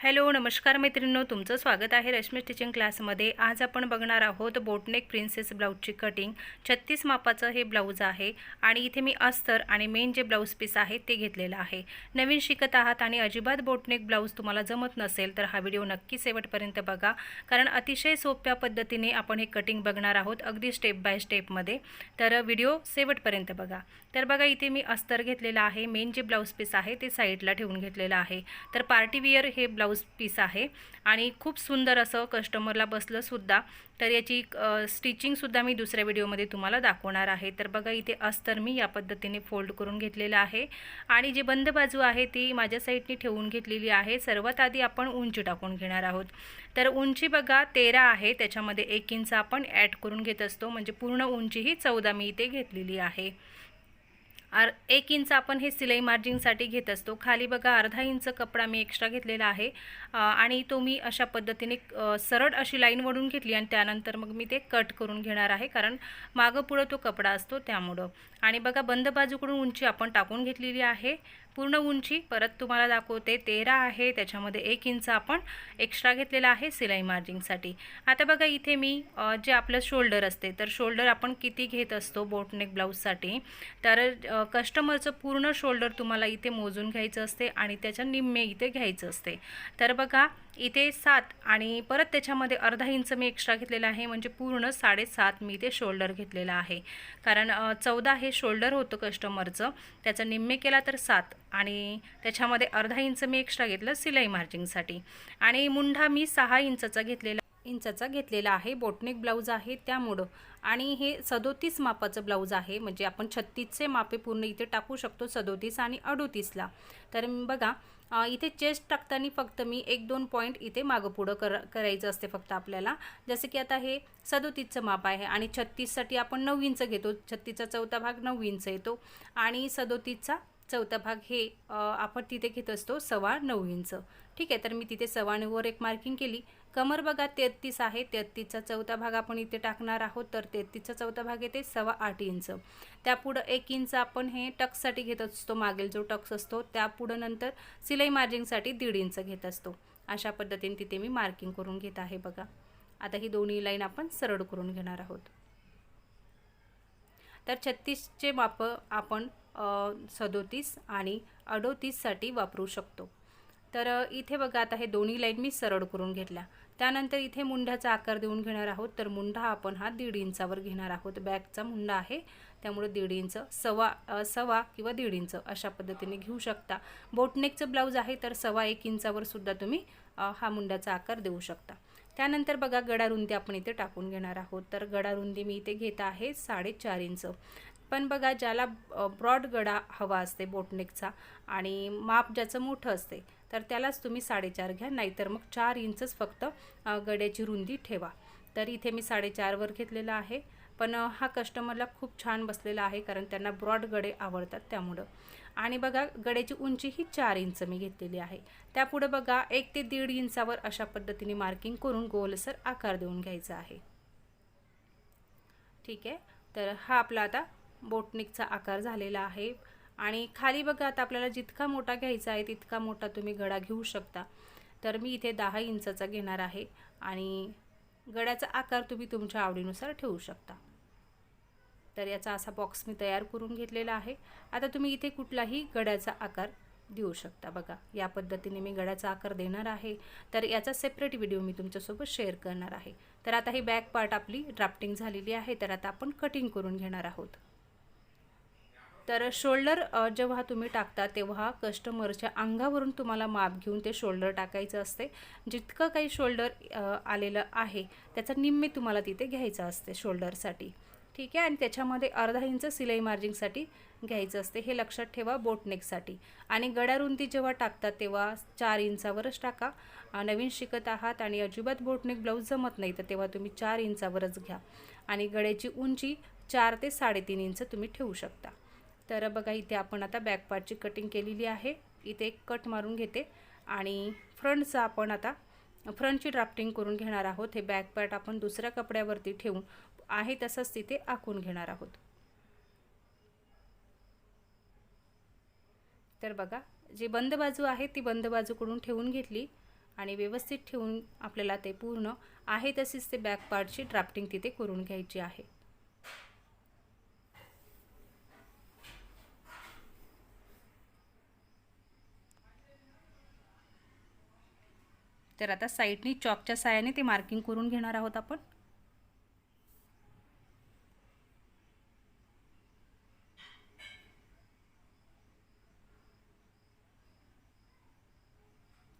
Hello नमस्कार मैत्रिणींनो तुमचं स्वागत आहे रश्मी स्टिचिंग क्लासमध्ये आज आपण बघणार आहोत बोटनेक प्रिन्सेस ब्लाऊजची कटिंग छत्तीस मापाचं हे ब्लाऊज आहे आणि इथे मी अस्तर आणि मेन जे ब्लाऊज पीस आहे ते घेतलेलं आहे. नवीन शिकत आहात आणि अजिबात बोटनेक ब्लाऊज तुम्हाला जमत नसेल तर हा व्हिडिओ नक्की शेवटपर्यंत बघा. कारण अतिशय सोप्या पद्धतीने आपण हे कटिंग बघणार आहोत अगदी स्टेप बाय स्टेपमध्ये तर व्हिडिओ शेवटपर्यंत बघा. तर बघा इथे मी अस्तर घेतलेलं आहे मेन जे ब्लाऊज पीस आहे ते साईडला ठेवून घेतलेलं आहे. तर पार्टीवियर हे ब्लाऊज पीस आहे. आणि खूप सुंदर असं कस्टमरला बसलंसुद्धा तर याची स्टिचिंगसुद्धा मी दुसऱ्या व्हिडिओमध्ये तुम्हाला दाखवणार आहे. तर बघा इथे अस्तर मी या पद्धतीने फोल्ड करून घेतलेलं आहे. आणि जी बंद बाजू आहे ती माझ्या साईडने ठेवून घेतलेली आहे. सर्वात आधी आपण उंची टाकून घेणार आहोत. तर उंची बघा तेरा आहे. त्याच्यामध्ये एक इंच आपण ॲड करून घेत असतो. म्हणजे पूर्ण उंची ही चौदा मी इथे घेतलेली आहे. आर एक इंच आपण हे सिलाई मार्जिंगसाठी घेत असतो. खाली बघा अर्धा इंच कपडा मी एक्स्ट्रा घेतलेला आहे. आणि तो मी अशा पद्धतीने सरळ अशी लाईन वडून घेतली आणि त्यानंतर मग मी ते कट करून घेणार आहे. कारण मागं पुढं तो कपडा असतो त्यामुळं. आणि बघा बंद बाजूकडून उंची आपण टाकून घेतलेली आहे. पूर्ण उंची परत तुम्हाला दाखवते तेरा आहे. त्याच्यामध्ये एक इंच आपण एक्स्ट्रा घेतलेला आहे सिलाई मार्जिंगसाठी आता बघा इथे मी जे आपलं शोल्डर असते तर शोल्डर आपण किती घेत असतो बोटनेक ब्लाऊजसाठी तर कस्टमरचं पूर्ण शोल्डर तुम्हाला इथे मोजून घ्यायचं असते आणि त्याच्या निम्मे इथे घ्यायचं असते. तर बघा इथे सात आणि परत त्याच्यामध्ये अर्धा इंच मी एक्स्ट्रा घेतलेला आहे म्हणजे पूर्ण साडेसात मी इथे शोल्डर घेतलेला आहे. कारण चौदा हे शोल्डर होतं कस्टमरचं त्याचं निम्मे केला तर सात आणि त्याच्यामध्ये अर्धा इंच मी एक्स्ट्रा घेतलं सिलाई मार्जिंगसाठी आणि मुंढा मी सहा इंचाचा घेतलेला इंचाचा घेतलेला आहे. बोटनेक ब्लाऊज आहे त्यामुळं. आणि हे सदोतीस मापाचं ब्लाऊज आहे म्हणजे आपण छत्तीसचे मापे पूर्ण इथे टाकू शकतो सदोतीस आणि अडोतीसला. तर बघा इथे चेस्ट टाकताना फक्त मी एक दोन पॉईंट इथे मागं पुढं कर करायचं असते फक्त आपल्याला. जसं की आता हे सदोतीसचं माप आहे आणि छत्तीससाठी आपण नऊ इंच घेतो. छत्तीसचा चौथा भाग नऊ इंच येतो आणि सदोतीसचा चौथा भाग हे आपण तिथे घेत असतो सव्वा नऊ इंच ठीक आहे तर मी तिथे सव्वा नऊवर एक मार्किंग केली. कमर बघा तेहतीस आहे. तेहतीसचा चौथा भाग आपण इथे टाकणार आहोत. तर तेहतीसचा चौथा भाग येते सव्वा आठ इंच. त्यापुढं एक इंच आपण हे टक्ससाठी घेत असतो मागील जो टक्स असतो त्यापुढं नंतर सिलाई मार्जिंगसाठी दीड इंच घेत असतो. अशा पद्धतीने तिथे मी मार्किंग करून घेत आहे बघा. आता ही दोन्ही लाईन आपण सरळ करून घेणार आहोत. तर छत्तीसचे मापं आपण सदोतीस आणि अडोतीससाठी वापरू शकतो. तर इथे बघा आता हे दोन्ही लाईन मी सरळ करून घेतल्या. त्यानंतर इथे मुंढ्याचा आकार देऊन घेणार आहोत. तर मुंढा आपण हा दीड इंचावर घेणार आहोत. बॅकचा मुंडा आहे. त्यामुळे दीड इंच सवा सवा किंवा दीड इंच अशा पद्धतीने घेऊ शकता. बोटनेकचं ब्लाऊज आहे तर सवा एक इंचावर सुद्धा तुम्ही हा मुंड्याचा आकार देऊ शकता. त्यानंतर बघा गडारुंदी आपण इथे टाकून घेणार आहोत. तर गडारुंदी मी इथे घेत आहे साडेचार इंच. पण बघा ज्याला ब्रॉड गडा हवा असते बोटनेकचा आणि माप ज्याचं मोठं असते तर त्यालाच तुम्ही साडेचार घ्या नाहीतर मग चार इंचच फक्त गड्याची रुंदी ठेवा. तर इथे मी साडेचारवर घेतलेला आहे. पण हा कस्टमरला खूप छान बसलेला आहे कारण त्यांना ब्रॉड गडे आवडतात त्यामुळं. आणि बघा गड्याची उंची ही चार इंच मी घेतलेली आहे. त्यापुढे बघा एक ते दीड इंचावर अशा पद्धतीने मार्किंग करून गोलसर आकार देऊन घ्यायचा आहे. ठीक आहे? तर हा आपला आता बोटनिकचा आकार झालेला आहे. आणि खाली बघा आता आपल्याला जितका मोठा घ्यायचा आहे तितका मोठा तुम्ही गडा घेऊ शकता. तर मी इथे दहा इंचाचा घेणार आहे आणि गड्याचा आकार तुम्ही तुमच्या आवडीनुसार ठेवू शकता. तर याचा असा बॉक्स मी तयार करून घेतलेला आहे. आता तुम्ही इथे कुठलाही गड्याचा आकार देऊ शकता बघा. या पद्धतीने मी गड्याचा आकार देणार आहे. तर याचा सेपरेट व्हिडिओ मी तुमच्यासोबत शेअर करणार आहे. तर आता ही बॅक पार्ट आपली ड्राफ्टिंग झालेली आहे. तर आता आपण कटिंग करून घेणार आहोत. तर शोल्डर जेव्हा तुम्ही टाकता तेव्हा कस्टमरच्या अंगावरून तुम्हाला माप घेऊन ते शोल्डर टाकायचं असते. जितकं काही शोल्डर आलेलं आहे त्याचं निम्मे तुम्हाला तिथे घ्यायचं असते शोल्डरसाठी. ठीक आहे? आणि त्याच्यामध्ये अर्धा इंच सिलाई मार्जिंगसाठी घ्यायचं असते. हे लक्षात ठेवा बोटनेकसाठी. आणि गड्यारुंदी जेव्हा टाकतात तेव्हा चार इंचावरच टाका. नवीन शिकत आहात आणि अजिबात बोटनेक ब्लाऊज जमत नाही तर तेव्हा तुम्ही चार इंचावरच घ्या. आणि गड्याची उंची चार ते साडेतीन इंच तुम्ही ठेवू शकता. तर बघा इथे आपण आता बॅक पार्टची कटिंग केलेली आहे. इथे एक कट मारून घेते. आणि फ्रंटचं आपण आता फ्रंटची ड्राफ्टिंग करून घेणार आहोत. हे बॅक पार्ट आपण दुसऱ्या कपड्यावरती ठेवून आहे तसंच तिथे आखून घेणार आहोत. तर बघा जी बंद बाजू आहे ती बंद बाजूकडून ठेवून घेतली. आणि व्यवस्थित ठेवून आपल्याला ते पूर्ण आहे तशीच ते बॅक पार्टची ड्राफ्टिंग तिथे करून घ्यायची आहे. तर आता साईडनी चॉकच्या साह्याने ते मार्किंग करून घेणार आहोत आपण.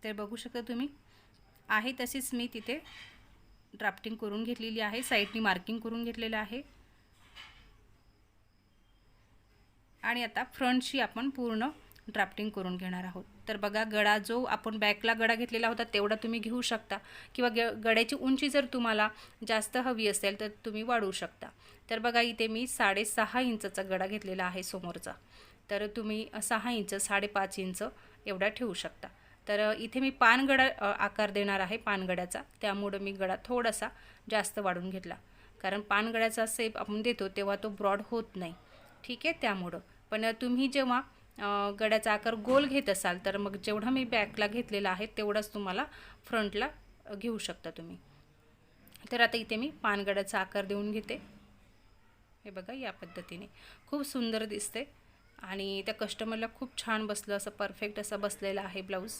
तर बघू शकता तुम्ही आहे तशीच मी तिथे ड्राफ्टिंग करून घेतलेली आहे साईडनी मार्किंग करून घेतलेलं आहे. आणि आता फ्रंटशी आपण पूर्ण ड्राफ्टिंग करून घेणार आहोत. तर बघा गळा जो आपण बॅकला गळा घेतलेला होता तेवढा तुम्ही घेऊ शकता. किंवा ग गड्याची उंची जर तुम्हाला जास्त हवी असेल तर तुम्ही वाढवू शकता. तर बघा इथे मी साडेसहा इंचचा गडा घेतलेला आहे समोरचा. तर तुम्ही सहा इंच साडेपाच इंच एवढा ठेवू शकता. तर इथे मी पानगडा आकार देणार आहे पानगड्याचा त्यामुळं मी गडा थोडासा जास्त वाढून घेतला. कारण पानगड्याचा सेप आपण देतो तेव्हा तो ब्रॉड होत नाही. ठीक आहे? त्यामुळं. पण तुम्ही जेव्हा गड्याचा आकार गोल घेत असाल तर मग जेवढा मी बॅकला घेतलेला आहे तेवढाच तुम्हाला फ्रंटला घेऊ शकता तुम्ही. तर आता इथे मी पानगड्याचा आकार देऊन घेते. हे बघा या पद्धतीने. खूप सुंदर दिसते. आणि त्या कस्टमरला खूप छान बसलं असं परफेक्ट असं बसलेलं आहे ब्लाऊज.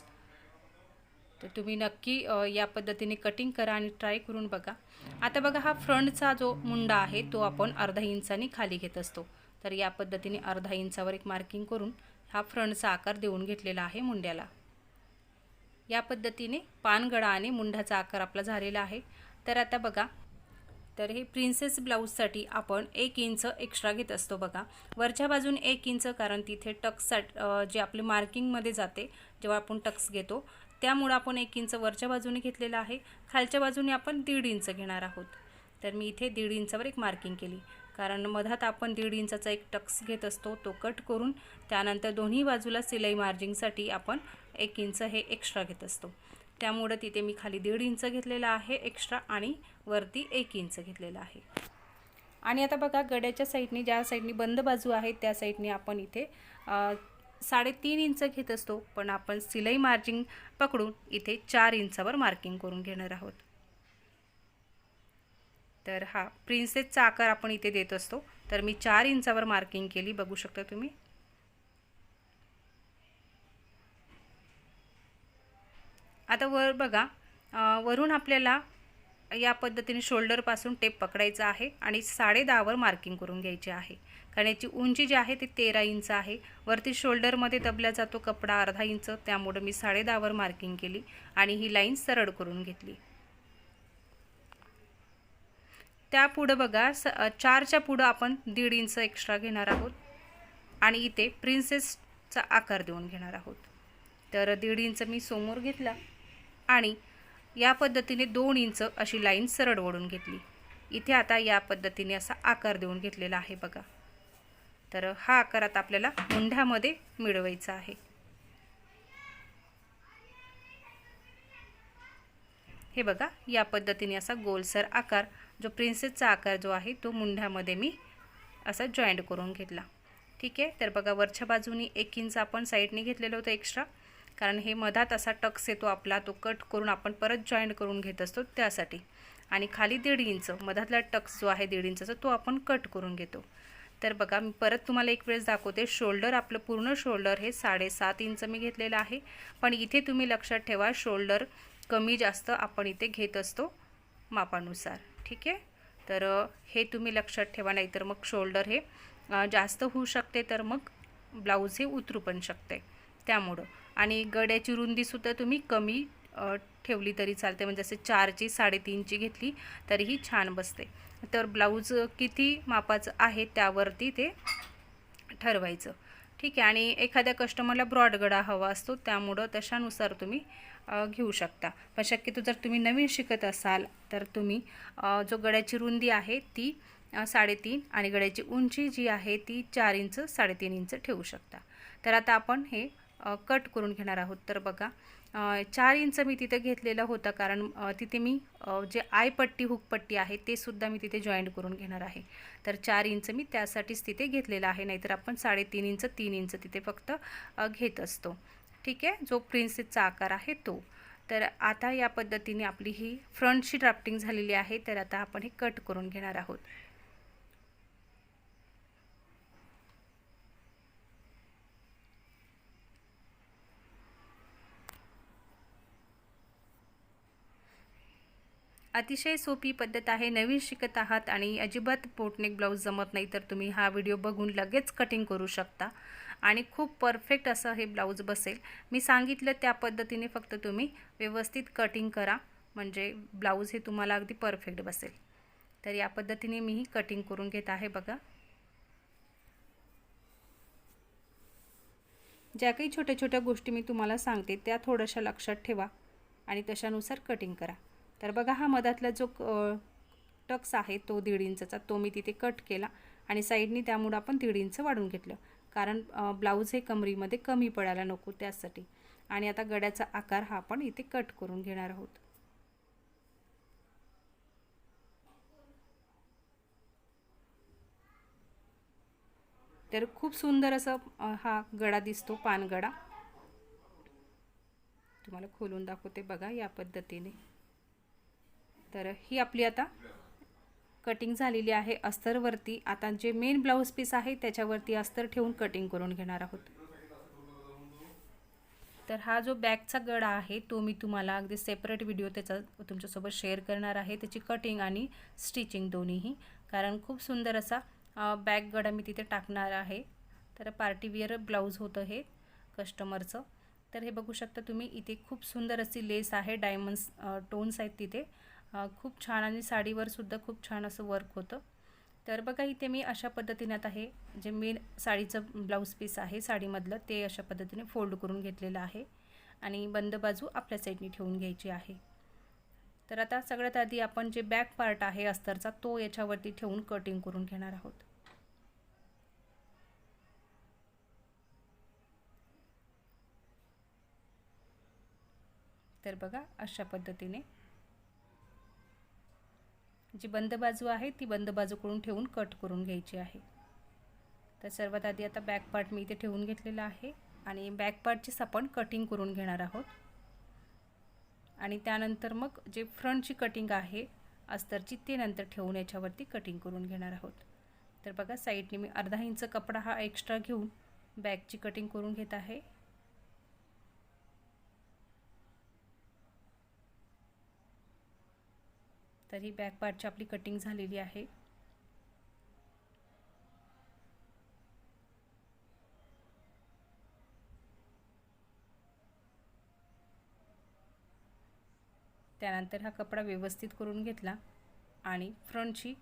तर तुम्ही नक्की या पद्धतीने कटिंग करा आणि ट्राय करून बघा. आता बघा हा फ्रंटचा जो मुंडा आहे तो आपण अर्धा इंचाने खाली घेत असतो. तर या पद्धतीने अर्धा इंचावर एक मार्किंग करून हा फ्रंटचा आकार देऊन घेतलेला आहे मुंड्याला. या पद्धतीने पानगडा आणि मुंढाचा आकार आपला झालेला आहे. तर आता बघा. तर हे प्रिन्सेस ब्लाऊजसाठी आपण एक इंच एक्स्ट्रा घेत असतो बघा. वरच्या बाजून एक इंच कारण तिथे टक्ससाठी जे आपले मार्किंगमध्ये जाते जेव्हा आपण टक्स घेतो त्यामुळं आपण एक इंच वरच्या बाजूने घेतलेलं आहे. खालच्या बाजूने आपण दीड इंच घेणार आहोत. तर मी इथे दीड इंचावर एक मार्किंग केली. कारण मधात आपण दीड इंचाचा एक टक्स घेत असतो तो कट करून त्यानंतर दोन्ही बाजूला सिलाई मार्जिंगसाठी आपण एक इंच हे एक्स्ट्रा घेत असतो. त्यामुळं तिथे मी खाली दीड इंच घेतलेला आहे एक्स्ट्रा आणि वरती एक इंच घेतलेला आहे. आणि आता बघा गड्याच्या साईडने ज्या साईडनी बंद बाजू आहे त्या साईडने आपण इथे साडेतीन इंच घेत असतो. पण आपण सिलाई मार्जिंग पकडून इथे चार इंचावर मार्किंग करून घेणार आहोत. तर हा प्रिन्सेसचा आकार आपण इथे देत असतो. तर मी चार इंचावर मार्किंग केली बघू शकता तुम्ही. आता वर बघा वरून आपल्याला या पद्धतीने शोल्डरपासून टेप पकडायचा आहे आणि साडे दहावर मार्किंग करून घ्यायची आहे. कारण याची उंची जी आहे ती तेरा इंच आहे. वरती शोल्डरमध्ये दबला जातो कपडा अर्धा इंच त्यामुळं मी साडे दहावर मार्किंग केली आणि ही लाईन सरळ करून घेतली. त्या पुढं बघा स चारच्या पुढं आपण दीड इंच एक्स्ट्रा घेणार आहोत. आणि इथे प्रिन्सेसचा आकार देऊन घेणार आहोत. तर दीड इंच मी समोर घेतला आणि या पद्धतीने दोन इंच अशी लाईन सरळ ओढून घेतली. इथे आता या पद्धतीने असा आकार देऊन घेतलेला आहे बघा. तर हा आकार आता आपल्याला मुंढ्यामध्ये मिळवायचा आहे. हे बघा या पद्धतीने असा गोलसर आकार जो प्रिन्सेसचा आकार जो आहे तो मुंढ्यामध्ये मी असा जॉईंट करून घेतला. ठीक आहे? तर बघा वरच्या बाजूनी एक इंच आपण साईडने घेतलेलं होतं एक्स्ट्रा कारण हे मधात असा टक्स येतो आपला तो कट करून आपण परत जॉईंट करून घेत असतो त्यासाठी. आणि खाली दीड इंच मधातला टक्स जो आहे दीड इंचाचा तो आपण कट करून घेतो. तर बघा मी परत तुम्हाला एक वेळेस दाखवते. शोल्डर आपलं पूर्ण शोल्डर हे साडेसात इंच मी घेतलेलं आहे. पण इथे तुम्ही लक्षात ठेवा शोल्डर कमी जास्त आपण इथे घेत असतो मापानुसार. ठीक आहे? तर हे तुम्ही लक्षात ठेवा नाही तर मग शोल्डर हे जास्त होऊ शकते तर मग ब्लाऊज हे उतरू पण शकते. त्यामुळं. आणि गड्याची रुंदीसुद्धा तुम्ही कमी ठेवली तरी चालते. म्हणजे जसे चारची साडेतीनची घेतली तरीही छान बसते. तर ब्लाऊज किती मापाचं आहे त्यावरती ते ठरवायचं. ठीक आहे. आणि एखाद्या कस्टमरला ब्रॉडगडा हवा असतो त्यामुळं तशानुसार तुम्ही घेऊ शकता. पण शक्यतो जर तुम्ही नवीन शिकत असाल तर तुम्ही जो गड्याची रुंदी आहे ती साडेतीन आणि गड्याची उंची जी आहे ती चार इंच साडेतीन इंच ठेवू शकता. तर आता आपण हे कट करून घेणार आहोत. तर बघा चार इंच मी तिथे घेतलेलं होतं कारण तिथे मी जे आयपट्टी हुकपट्टी आहे ते सुद्धा मी तिथे जॉईंट करून घेणार आहे. तर चार इंच मी त्यासाठीच तिथे घेतलेलं आहे नाहीतर आपण साडेतीन इंच तीन इंच तिथे फक्त घेत असतो. ठीक आहे? जो प्रिन्सेसचा आकार आहे तो. तर आता या पद्धतीने आपली ही फ्रंटची ड्राफ्टिंग झालेली आहे तर आता आपण हे कट करून घेणार आहोत. अतिशय सोपी पद्धत आहे. नवीन शिकत आहात आणि अजिबात पोटनेक ब्लाऊज जमत नाही तर तुम्ही हा व्हिडिओ बघून लगेच कटिंग करू शकता. आणि खूप परफेक्ट असं हे ब्लाऊज बसेल. मी सांगितलं त्या पद्धतीने फक्त तुम्ही व्यवस्थित कटिंग करा. म्हणजे ब्लाऊज हे तुम्हाला अगदी परफेक्ट बसेल. तर या पद्धतीने मीही कटिंग करून घेत आहे बघा. ज्या काही छोट्या छोट्या गोष्टी मी तुम्हाला सांगते त्या थोड्याशा लक्षात ठेवा आणि तशानुसार कटिंग करा. तर बघा हा मधातला जो टक्स आहे तो दीड इंचचा तो मी तिथे कट केला आणि साईडनी त्यामुळं आपण दीड इंच वाढून घेतलं. कारण ब्लाऊज हे कमरीमध्ये कमी पडायला नको त्यासाठी. आणि आता गड्याचा आकार हा आपण इथे कट करून घेणार आहोत. तर खूप सुंदर असं हा गडा दिसतो पानगडा. तुम्हाला खोलून दाखवते बघा या पद्धतीने. तर ही आपली आता कटिंग झालेली आहे अस्तरवरती. आता जे मेन ब्लाऊज पीस आहे त्याच्यावरती अस्तर ठेवून कटिंग करून घेणार आहोत. तर हा जो बॅगचा गडा आहे तो मी तुम्हाला अगदी सेपरेट व्हिडिओ त्याचा तुमच्यासोबत शेअर करणार आहे. त्याची कटिंग आणि स्टिचिंग दोन्हीही. कारण खूप सुंदर असा बॅग गडा मी तिथे टाकणार आहे. तर पार्टीवियर ब्लाऊज होतं हे कस्टमरचं तर हे बघू शकता तुम्ही इथे खूप सुंदर अशी लेस आहे डायमंड्स टोन्स आहेत तिथे. खूप छान आणि साडीवरसुद्धा खूप छान असं वर्क होतं. तर बघा इथे मी अशा पद्धतीने आता हे जे मेन साडीचं ब्लाऊज पीस आहे साडीमधलं ते अशा पद्धतीने फोल्ड करून घेतलेलं आहे आणि बंद बाजू आपल्या साईडने ठेवून घ्यायची आहे. तर आता सगळ्यात आधी आपण जे बॅक पार्ट आहे अस्तरचा तो याच्यावरती ठेवून कटिंग करून घेणार आहोत. तर बघा अशा पद्धतीने जी बंद बाजू आहे ती बंद बाजूकडून ठेवून कट करून घ्यायची आहे. तर सर्वात आधी आता बॅक पार्ट मी इथे ठेवून घेतलेला आहे आणि बॅक पार्टचीच आपण कटिंग करून घेणार आहोत. आणि त्यानंतर मग जे फ्रंटची कटिंग आहे अस्तरची ते नंतर ठेवून याच्यावरती कटिंग करून घेणार आहोत. तर बघा साईडने मी अर्धा इंच कपडा हा एक्स्ट्रा घेऊन बॅगची कटिंग करून घेत आहे. तर ही बॅक पार्टची आपली कटिंग झालेली आहे. त्यानंतर हा कपडा व्यवस्थित करून घेतला आणि फ्रंटची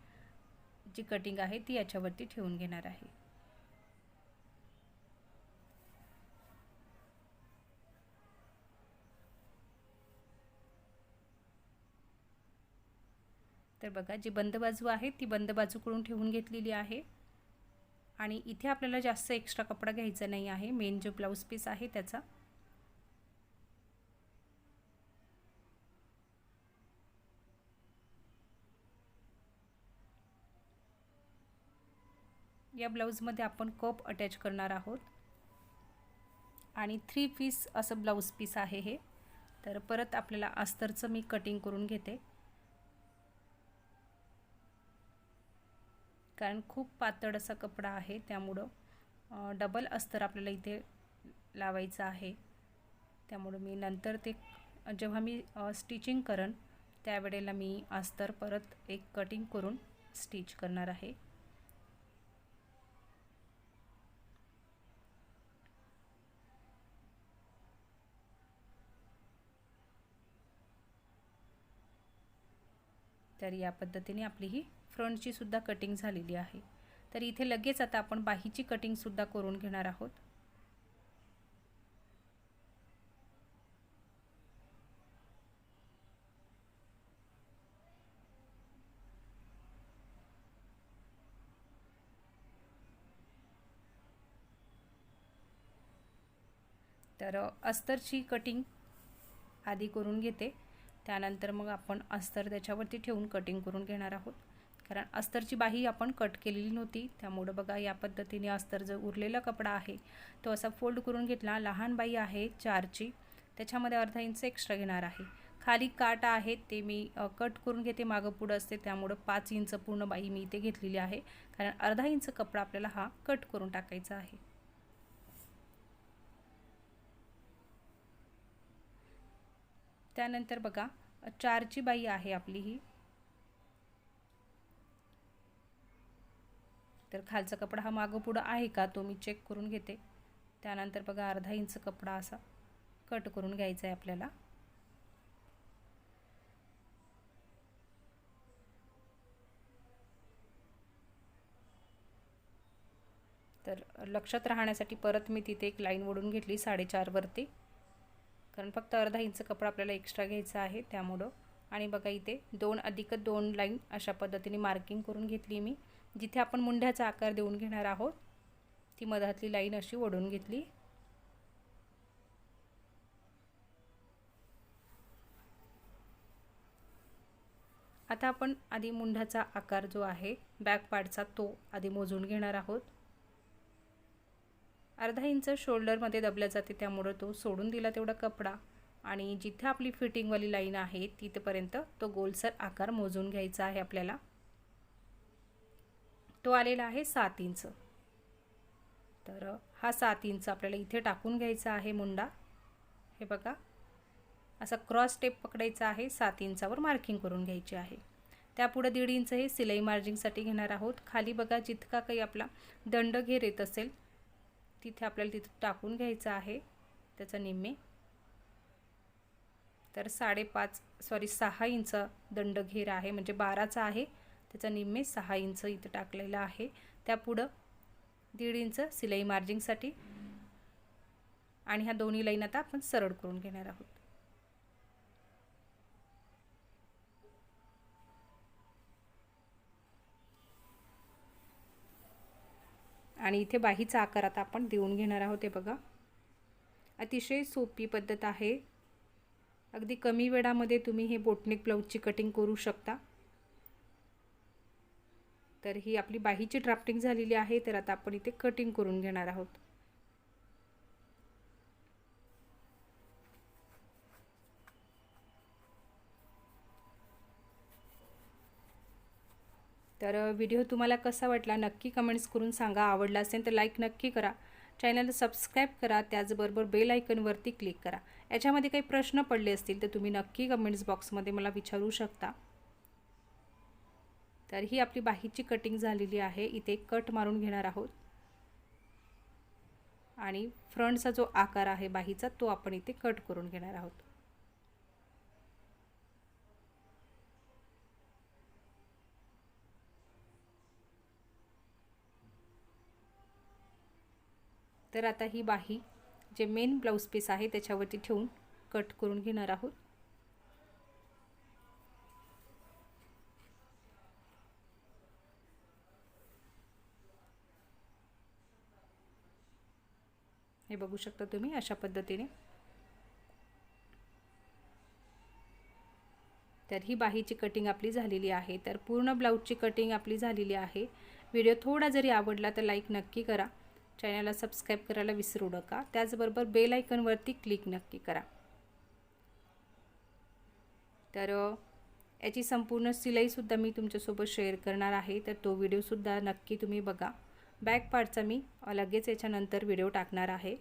जी कटिंग आहे ती याच्यावरती ठेवून घेणार आहे. तर बघा जी बंद बाजू आहे ती बंद बाजूकडून ठेवून घेतलेली आहे. आणि इथे आपल्याला जास्त एक्स्ट्रा कपडा घ्यायचा नाही आहे. मेन जो ब्लाऊज पीस आहे त्याचा. या ब्लाऊजमध्ये आपण कप अटॅच करणार आहोत. आणि थ्री पीस असं ब्लाऊज पीस आहे हे. तर परत आपल्याला अस्तरचं मी कटिंग करून घेते. कारण खूप पातळ असा कपडा आहे त्यामुळं डबल अस्तर आपल्याला इथे लावायचं आहे. त्यामुळं मी नंतर ते जेव्हा मी स्टिचिंग करन त्यावेळेला मी अस्तर परत एक कटिंग करून स्टिच करणार आहे. तर या पद्धतीने आपली ही फ्रंटची सुद्धा कटिंग झालेली आहे. तर इथे लगेच आता आपण बाहीची कटिंगसुद्धा करून घेणार आहोत. तर अस्तरची कटिंग आधी करून घेते. त्यानंतर मग आपण अस्तर त्याच्यावरती ठेवून कटिंग करून घेणार आहोत. कारण अस्तरची बाही आपण कट केलेली नव्हती. त्यामुळं बघा या पद्धतीने अस्तर जो उरलेला कपडा आहे तो असा फोल्ड करून घेतला. लहान बाई आहे चारची. त्याच्यामध्ये अर्धा इंच एक्स्ट्रा घेणार आहे. खाली काट आहे ते मी कट करून घेते मागं पुढं असते. त्यामुळं पाच इंच पूर्ण बाई मी इथे घेतलेली आहे. कारण अर्धा इंच कपडा आपल्याला हा कट करून टाकायचा आहे. त्यानंतर बघा चारची बाई आहे आपली ही. तर खालचा कपडा हा मागं पुढं आहे का तो मी चेक करून घेते. त्यानंतर बघा अर्धा इंच कपडा असा कट करून घ्यायचा आहे आपल्याला. तर लक्षात राहण्यासाठी परत मी तिथे एक लाईन ओढून घेतली साडेचारवरती कारण फक्त अर्धा इंच कपडा आपल्याला एक्स्ट्रा घ्यायचा आहे त्यामुळं. आणि बघा इथे दोन अधिक दोन लाईन अशा पद्धतीने मार्किंग करून घेतली मी. जिथे आपण मुंढ्याचा आकार देऊन घेणार आहोत ती मधातली लाईन अशी ओढून घेतली. आता आपण आधी मुंढ्याचा आकार जो आहे बॅक पार्टचा तो आधी मोजून घेणार आहोत. अर्धा इंच शोल्डरमध्ये दबल्या जाते त्यामुळं तो सोडून दिला तेवढा कपडा आणि जिथे आपली फिटिंगवाली लाईन आहे तिथपर्यंत तो गोलसर आकार मोजून घ्यायचा आहे आपल्याला. तो आलेला आहे सात इंच. तर हा सात इंच आपल्याला इथे टाकून घ्यायचा आहे मुंडा. हे बघा. असा क्रॉस स्टेप पकडायचा आहे सात इंचावर मार्किंग करून घ्यायची आहे. त्यापुढं दीड इंच हे सिलाई मार्जिंगसाठी घेणार आहोत. खाली बघा जितका काही आपला दंड घेर येत असेल तिथे आपल्याला तिथं टाकून घ्यायचं आहे. त्याचा निम्मे. तर साडेपाच सॉरी सहा इंच दंड घेर आहे म्हणजे बाराचा आहे. त्याचा निम्मे सहा इंच इथं टाकलेला आहे. त्यापुढं दीड इंच सिलाई मार्जिंगसाठी आणि ह्या दोन्ही लाईन आता आपण सरळ करून घेणार आहोत. आणि इथे बाहीचा आकार आता आपण देऊन घेणार आहोत हे बघा. अतिशय सोपी पद्धत आहे. अगदी कमी वेळामध्ये तुम्ही हे बोटनिक ब्लाऊजची कटिंग करू शकता. तर ही आपली बाहीची ड्राफ्टिंग झालेली आहे तर आता आपण इथे कटिंग करून घेणार आहोत. तर व्हिडिओ तुम्हाला कसा वाटला नक्की कमेंट्स करून सांगा. आवडला असेल तर लाईक नक्की करा. चॅनलला सबस्क्राईब करा. त्याचबरोबर बेल आयकनवरती क्लिक करा. याच्यामध्ये काही प्रश्न पडले असतील तर तुम्ही नक्की कमेंट्स बॉक्समध्ये मला विचारू शकता. तर ही आपली बाहीची कटिंग झालेली आहे. इथे कट मारून घेणार आहोत. आणि फ्रंटचा जो आकार आहे बाहीचा तो आपण इथे कट करून घेणार आहोत. तर आता ही बाही जे मेन ब्लाऊज पीस आहे त्याच्यावरती ठेवून कट करून घेणार आहोत. हे बघू शकता तुम्ही अशा पद्धतीने. तर ही बाहीची कटिंग आपली झालेली आहे. तर पूर्ण ब्लाऊजची कटिंग आपली झालेली आहे. व्हिडिओ थोडा जरी आवडला तर लाईक नक्की करा. चॅनलला सबस्क्राईब करायला विसरू नका. त्याचबरोबर बेल आयकनवरती क्लिक नक्की करा. तर याची संपूर्ण सिलाईसुद्धा मी तुमच्यासोबत शेअर करणार आहे. तर तो व्हिडिओसुद्धा नक्की तुम्ही बघा. बॅक पार्टचा मी लगेच याच्यानंतर व्हिडिओ टाकणार आहे.